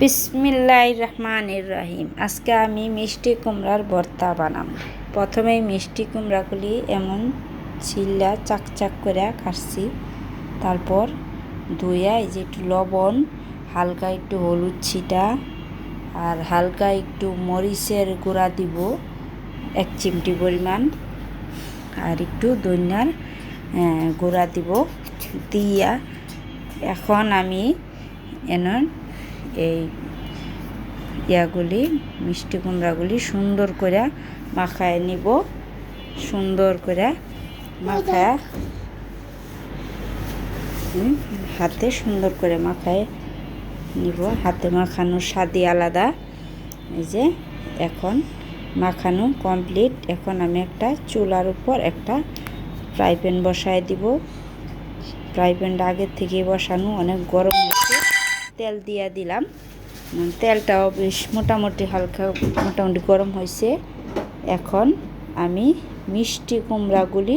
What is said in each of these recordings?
বিসমিল্লাহ রহমান রহিম আজকে আমি মিষ্টি কুমড়ার ভর্তা বানাম। প্রথমেই মিষ্টি কুমড়াগুলি এমন চিল্লা চাকচাক করে কাটছি। তারপর ধুইয়া এই যে একটু লবণ, হালকা একটু হলুদ ছিটা আর হালকা একটু মরিচের গুঁড়া দিব, এক চিমটি পরিমাণ। আর একটু দইনার গুঁড়া দিব। দিয়া এখন আমি এন এই ইয়াগুলি, মিষ্টি কুমড়াগুলি সুন্দর করে মাখায় নিব। সুন্দর করে মাখায় হাতে সুন্দর করে মাখায় নিব। হাতে মাখানোর স্বাদই আলাদা। এই যে এখন মাখানো কমপ্লিট এখন আমি একটা চুলার উপর একটা ফ্রাই প্যান বসায় দিব। ফ্রাই প্যানটা আগের থেকেই বসানো, অনেক গরম তেল দিয়ে দিলাম। তেলটাও বেশ মোটামুটি হালকা মোটামুটি গরম হয়েছে এখন আমি মিষ্টি কুমড়াগুলি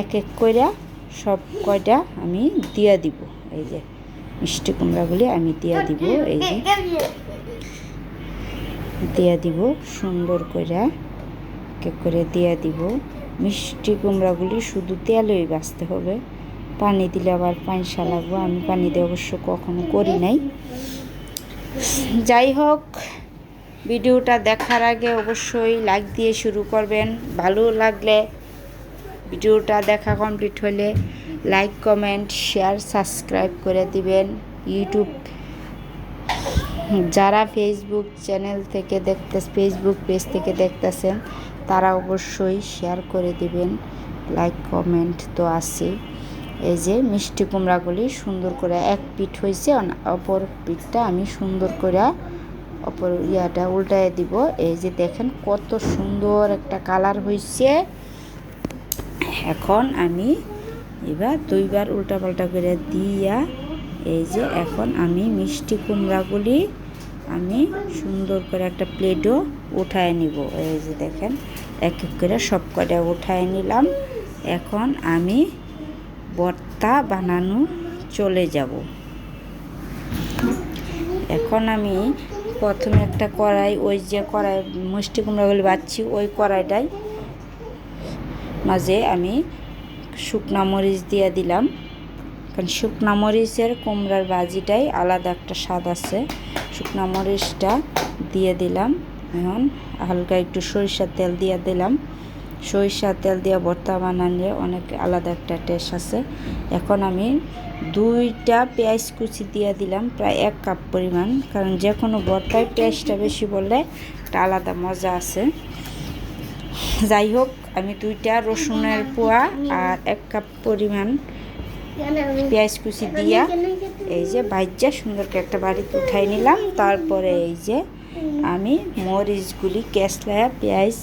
এক এক করে সব কয়টা আমি দিয়ে দিব। এই যে মিষ্টি কুমড়াগুলি আমি দিয়ে দিব, এই যে। দিয়ে দিব, সুন্দর করে এক এক করে দিয়ে দিব। মিষ্টি কুমড়াগুলি শুধু তেলই বাঁচতে হবে। পানি দিলে আবার পানিসা লাগবে। আমি পানি দিয়ে অবশ্য কখনো করি নাই। যাই হোক, ভিডিওটা দেখার আগে অবশ্যই লাইক দিয়ে শুরু করবেন। ভালো লাগলে ভিডিওটা দেখা কমপ্লিট হলে লাইক কমেন্ট শেয়ার সাবস্ক্রাইব করে দিবেন। ইউটিউব যারা ফেসবুক চ্যানেল থেকে দেখতে ফেসবুক পেজ থেকে দেখতেছেন, তারা অবশ্যই শেয়ার করে দিবেন। লাইক কমেন্ট তো আছে এই যে মিষ্টি কুমড়াগুলি সুন্দর করে এক পিঠ হয়েছে অপর পিঠটা আমি সুন্দর করে অপর ইয়াটা উল্টায় দিব। এই যে দেখেন কত সুন্দর একটা কালার হয়েছে এখন আমি এবার দুইবার উল্টা পাল্টা করে দিয়া, এই যে এখন আমি মিষ্টি কুমড়াগুলি আমি সুন্দর করে একটা প্লেটও উঠায় নিব। এই যে দেখেন, এক এক করে সব কটা উঠায় নিলাম। এখন আমি ভর্তা বানানো চলে যাব। এখন আমি প্রথমে একটা কড়াই, ওই যে কড়াই, মিষ্টি কুমড়াগুলি বাচ্ছি ওই কড়াইটাই মাঝে আমি শুকনা মরিচ দিয়ে দিলাম। কারণ শুকনা মরিচের কুমড়ার ভাজিটাই আলাদা একটা স্বাদ আছে। শুকনা মরিচটা দিয়ে দিলাম। এখন হালকা একটু সরিষার তেল দিয়ে দিলাম। সরিষার তেল দিয়ে ভর্তা বানালে অনেক আলাদা একটা টেস্ট আছে। এখন আমি দুইটা পেঁয়াজ কুচি দিয়ে দিলাম, প্রায় এক কাপ পরিমাণ। কারণ যে কোনো ভর্তায় পেঁয়াজটা বেশি বললে একটা আলাদা মজা আছে। যাই হোক, আমি দুইটা রসুনের পোয়া আর এক কাপ পরিমাণ পেঁয়াজ কুচি দিয়া এই যে ভাজ্যা সুন্দর করে একটা বাড়িতে উঠাই নিলাম। তারপরে এই যে আমি মরিচগুলি কেসলায়া পেঁয়াজ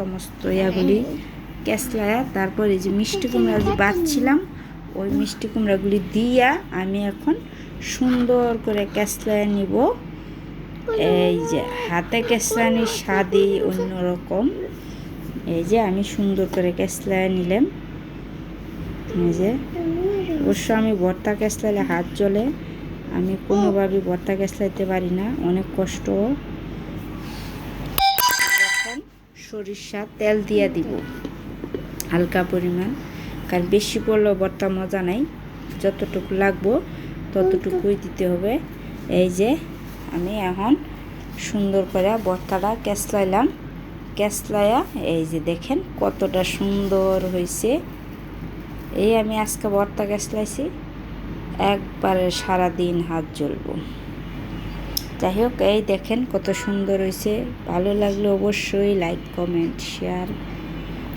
সমস্ত ইয়াগুলি কেসলায়া তারপর এই যে মিষ্টি কুমড়া যে বাচ্ছিলাম ওই মিষ্টি কুমড়াগুলি দিয়া আমি এখন সুন্দর করে কেসলায়া নিব। এই যে হাতে কেসলানির স্বাদই অন্যরকম। এই যে আমি সুন্দর করে কেসলায়া নিলাম। এই যে অবশ্য আমি ভর্তা কেসলাইলে হাত চলে আমি কোনোভাবে ভর্তা কেসলাইতে পারি না, অনেক কষ্ট এখন সরিষা তেল দিয়ে দিব। হালকা পরিমাণ, কারণ বেশি পড়লেও ভর্তা মজা নাই। যতটুকু লাগবো, ততটুকুই দিতে হবে। এই যে, আমি এখন সুন্দর করে ভর্তাটা কেসলাইলাম কেসলাইয়া এই যে দেখেন কতটা সুন্দর হয়েছে এই আমি আজকে ভর্তা কেসলাইছি একবারে সারাদিন হাত জ্বলবো। যাই হোক, এই দেখেন কত সুন্দর হয়েছে। ভালো লাগলে অবশ্যই লাইক কমেন্ট শেয়ার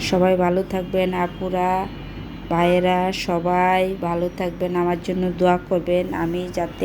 সবাই ভালো থাকবেন, আপুরা, ভাইয়েরা, সবাই ভালো থাকবেন, আমার জন্য দোয়া করবেন। আমি যাতে